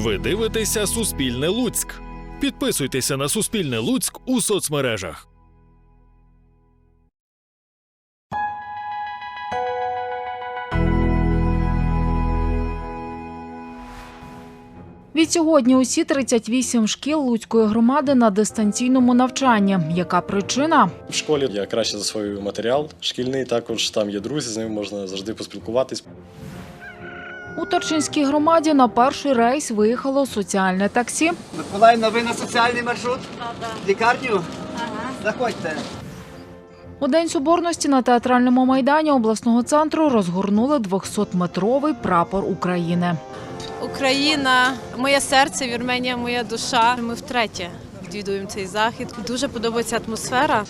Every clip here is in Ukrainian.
Ви дивитеся Суспільне Луцьк. Підписуйтеся на Суспільне Луцьк у соцмережах. Відсьогодні усі 38 шкіл Луцької громади на дистанційному навчанні. Яка причина? В школі я краще засвоюю матеріал шкільний, також там є друзі, з ними можна завжди поспілкуватись. У Торчинській громаді на перший рейс виїхало соціальне таксі. Миколаївна, ви на соціальний маршрут? Лікарню? Заходьте. У день соборності на театральному майдані обласного центру розгорнули 200-метровий прапор України. Україна, моє серце, Вірменія, моя душа. Ми втретє відвідуємо цей захід. Дуже подобається атмосфера.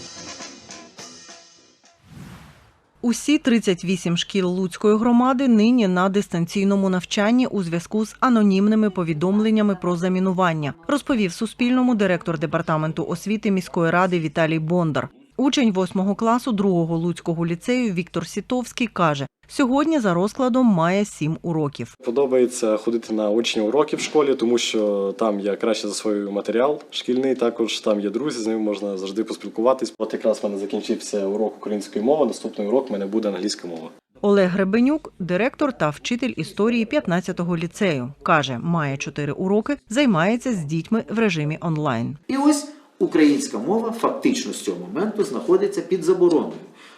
Усі 38 шкіл Луцької громади нині на дистанційному навчанні у зв'язку з анонімними повідомленнями про замінування, розповів Суспільному директор департаменту освіти міської ради Віталій Бондар. Учень 8 класу 2-го Луцького ліцею Віктор Сітовський каже, сьогодні за розкладом має 7 уроків. Подобається ходити на очні уроки в школі, тому що там я краще засвоюю матеріал шкільний, також там є друзі, з ними можна завжди поспілкуватись. От якраз в мене закінчився урок української мови. Наступний урок в мене буде англійська мова. Олег Гребенюк, директор та вчитель історії 15-го ліцею, каже, має 4 уроки, займається з дітьми в режимі онлайн. І ось українська мова фактично з цього моменту знаходиться під забороною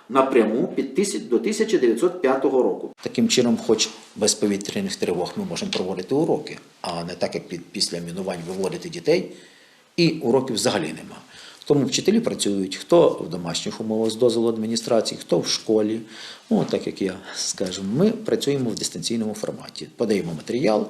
напряму під тисяч- до 1905 року. Таким чином, хоч без повітряних тривог ми можемо проводити уроки, а не так, як під- після мінувань виводити дітей, і уроків взагалі нема. Тому вчителі працюють хто в домашніх умовах з дозволу адміністрації, хто в школі. Ну, так як я скажу, ми працюємо в дистанційному форматі, подаємо матеріал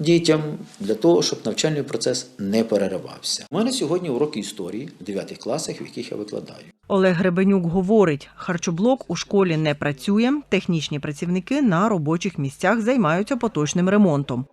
дітям для того, щоб навчальний процес не переривався. У мене сьогодні уроки історії в 9 класах, в яких я викладаю. Олег Гребенюк говорить, харчоблок у школі не працює, технічні працівники на робочих місцях займаються поточним ремонтом.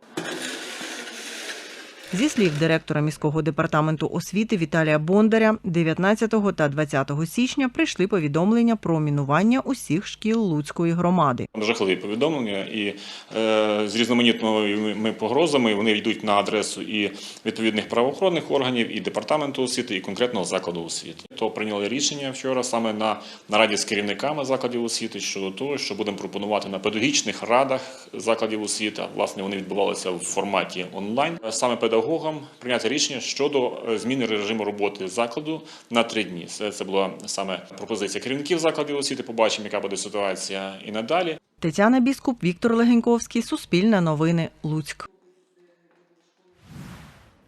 Зі слів директора міського департаменту освіти Віталія Бондаря, 19 та 20 січня прийшли повідомлення про мінування усіх шкіл Луцької громади. Жахливі повідомлення і е, з різноманітними погрозами вони йдуть на адресу і відповідних правоохоронних органів, і департаменту освіти, і конкретного закладу освіти. То прийняли рішення вчора саме на нараді з керівниками закладів освіти щодо того, що будемо пропонувати на педагогічних радах закладів освіти. Власне, вони відбувалися в форматі онлайн. Саме педагогам прийняти рішення щодо е, зміни режиму роботи закладу на три дні. Це, це була саме пропозиція керівників закладів освіти. Побачимо, яка буде ситуація і надалі. Тетяна Біскуп, Віктор Легеньковський, Суспільне новини, Луцьк.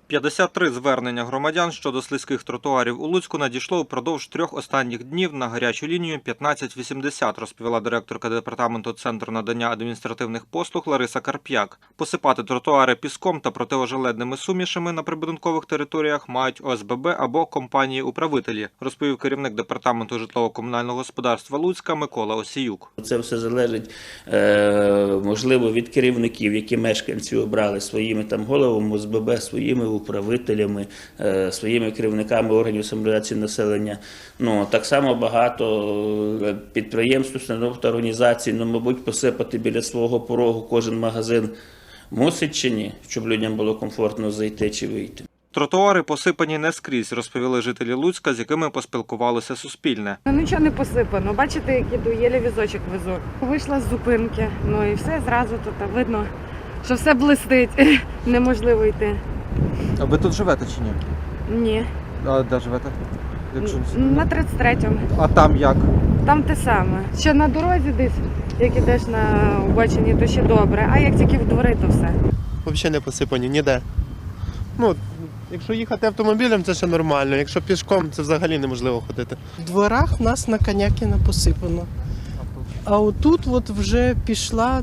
53 звернення громадян щодо слизьких тротуарів у Луцьку надійшло упродовж трьох останніх днів на гарячу лінію 1580, розповіла директорка департаменту Центру надання адміністративних послуг Лариса Карп'як. Посипати тротуари піском та протиожеледними сумішами на прибудинкових територіях мають ОСББ або компанії-управителі, розповів керівник департаменту житлово-комунального господарства Луцька Микола Осіюк. Це все залежить, е, можливо, від керівників, які мешканці обрали своїми там головами ОСББ, своїми управителями, е, своїми керівниками органів самореалізації населення. Ну так само багато е, підприємств, установ та організацій, ну, мабуть, посипати біля свого порогу кожен магазин мусить чи ні, щоб людям було комфортно зайти чи вийти. Тротуари посипані не скрізь, розповіли жителі Луцька, з якими поспілкувалося Суспільне. Ну нічого не посипано. Бачите, як іду, єлі візочок везу. Вийшла з зупинки, ну і все зразу тут видно, що все блистить. Неможливо йти. А ви тут живете чи ні? Ні. А де живете? На 33-му. А там як? Там те саме. Що на дорозі десь, як ідеш на обочині, то ще добре. А як тільки в двори, то все. Взагалі не посипані ніде. Ну, якщо їхати автомобілем, це ще нормально. Якщо пішком, це взагалі неможливо ходити. В дворах в нас на конякіна посипано. А отут от вже пішла,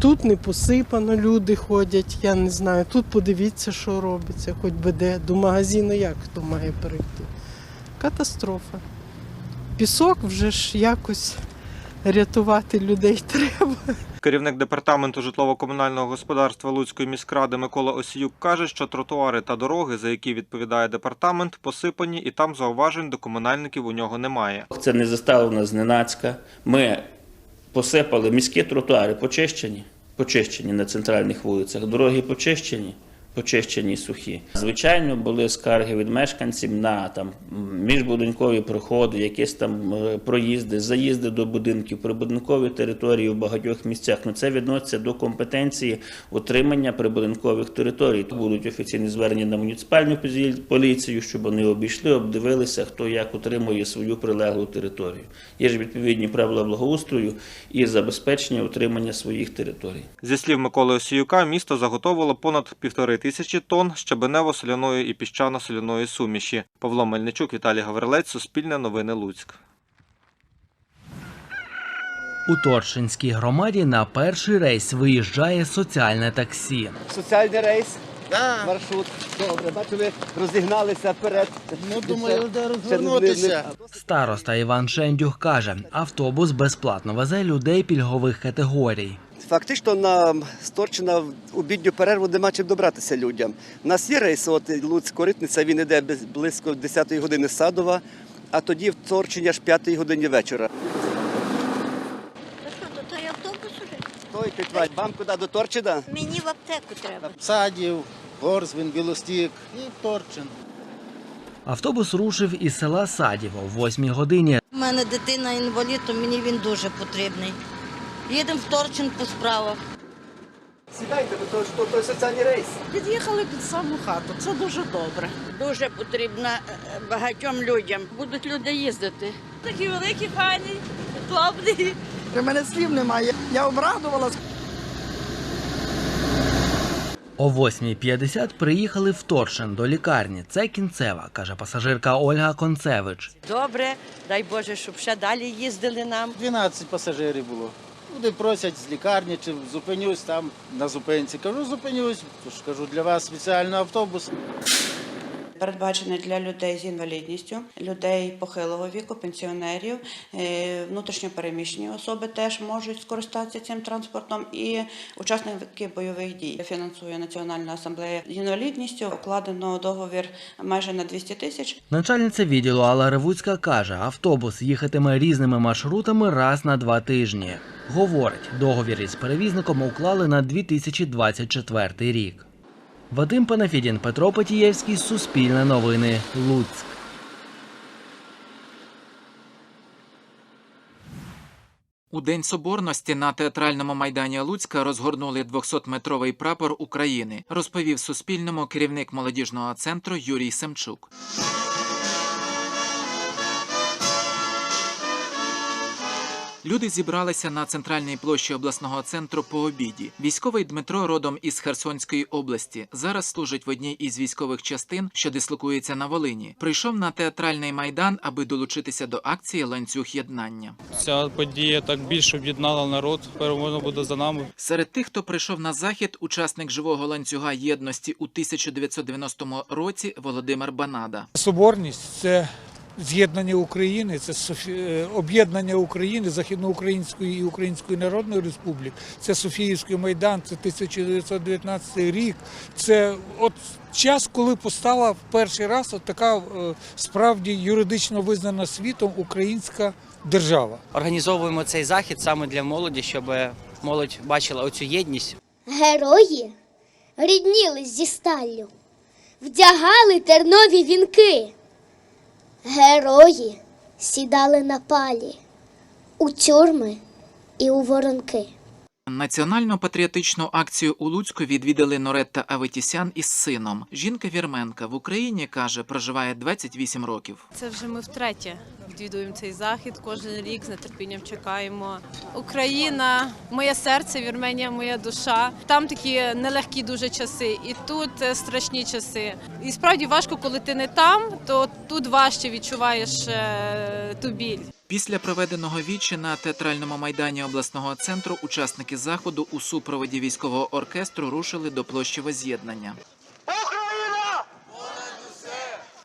тут не посипано, люди ходять, я не знаю. Тут подивіться, що робиться, хоч би де. До магазину як хто має перейти. Катастрофа. Пісок вже ж якось рятувати людей треба. Керівник департаменту житлово-комунального господарства Луцької міськради Микола Осіюк каже, що тротуари та дороги, за які відповідає департамент, посипані, і там зауважень до комунальників у нього немає. Це не заставлено зненацька. Ми посипали міські тротуари, почищені. почищені на центральних вулицях. Дороги почищені, почищені сухі. Звичайно, були скарги від мешканців на там міжбудинкові проходи, якісь там е, проїзди, заїзди до будинків, прибудинкові території у багатьох місцях. Ну це відноситься до компетенції утримання прибудинкових територій. Будуть офіційні звернення на муніципальну поліцію, щоб вони обійшли, обдивилися, хто як утримує свою прилеглу територію. Є ж відповідні правила благоустрою і забезпечення утримання своїх територій. Зі слів Миколи Осіюка, місто заготовило понад півтори тисячі тонн щебенево-соляної і піщано-соляної суміші. Павло Мельничук, Віталій Гаврилець, Суспільне новини Луцьк. У Торчинській громаді на перший рейс виїжджає соціальне таксі. Соціальний рейс. Маршрут. Добре, бачу, ви розігналися вперед. Ну, думаю, де розвернутися. Староста Іван Шендюх каже, автобус безплатно везе людей пільгових категорій. Фактично на Сторчина в обідню перерву нема чим добратися людям. У нас є рейс, от Луцьк-Коритниця, він йде близько 10-ї години з Садова, а тоді в Торчині аж 5-ї годині вечора. Той автобус уже? Той підваль, вам куди до Торчина? Мені в аптеку треба. Садів, Горзвін, Білостік і Торчин. Автобус рушив із села Садів о 8 годині. У мене дитина інвалід, то мені він дуже потрібний. Їдемо в Торчин по справах. Сідайте, бо то, то, то соціальний рейс. Під'їхали під саму хату. Це дуже добре. Дуже потрібна е, багатьом людям. Будуть люди їздити. Такі великі фані, хлопці. У мене слів немає. Я обрадувалась. О 8.50 приїхали в Торчин до лікарні. Це кінцева, каже пасажирка Ольга Концевич. Добре, дай Боже, щоб ще далі їздили нам. 12 пасажирів було. Люди просять з лікарні, чи зупинюсь там на зупинці. Кажу, зупинюсь, тож кажу, для вас спеціально автобус. Передбачений для людей з інвалідністю, людей похилого віку, пенсіонерів, е, внутрішньопереміщені особи теж можуть скористатися цим транспортом і учасники бойових дій. Фінансує Національна асамблея з інвалідністю. Укладено договір майже на 200 тисяч. Начальниця відділу Алла Ревуцька каже, автобус їхатиме різними маршрутами раз на два тижні. Говорить, договір із перевізником уклали на 2024 рік. Вадим Панафідін, Петро Петієвський, Суспільне новини, Луцьк. У День Соборності на театральному майдані Луцька розгорнули 200-метровий прапор України, розповів Суспільному керівник молодіжного центру Юрій Семчук. Люди зібралися на центральній площі обласного центру по обіді. Військовий Дмитро родом із Херсонської області. Зараз служить в одній із військових частин, що дислокується на Волині. Прийшов на театральний майдан, аби долучитися до акції ланцюг єднання. Ця подія так більше об'єднала народ. Перемога буде за нами. Серед тих, хто прийшов на захід, учасник живого ланцюга єдності у 1990 році Володимир Банада. Соборність це з'єднання України, це Софі- е, об'єднання України, Західноукраїнської і Української Народної Республік, це Софіївський майдан, це 1919 рік. Це от час, коли постала в перший раз от така е, справді юридично визнана світом українська держава. Організовуємо цей захід саме для молоді, щоб молодь бачила оцю єдність. Герої рідніли зі сталлю, вдягали тернові вінки. Герої сідали на палі у тюрми і у воронки. Національну патріотичну акцію у Луцьку відвідали Норетта Аветісян із сином. Жінка вірменка в Україні каже, проживає 28 років. Це вже ми втретє відвідуємо цей захід. Кожен рік з нетерпінням чекаємо. Україна, моє серце, Вірменія, моя душа. Там такі нелегкі дуже часи, і тут е, страшні часи. І справді важко, коли ти не там, то тут важче відчуваєш е, ту біль. Після проведеного вічі на театральному майдані обласного центру учасники заходу у супроводі військового оркестру рушили до площі Воз'єднання.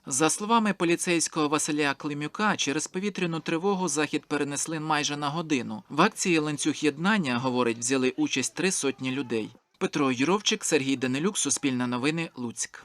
За словами поліцейського Василя Климюка, через повітряну тривогу захід перенесли майже на годину. В акції ланцюг єднання, говорить, взяли участь три сотні людей. Петро Юровчик, Сергій Данилюк, Суспільне новини, Луцьк.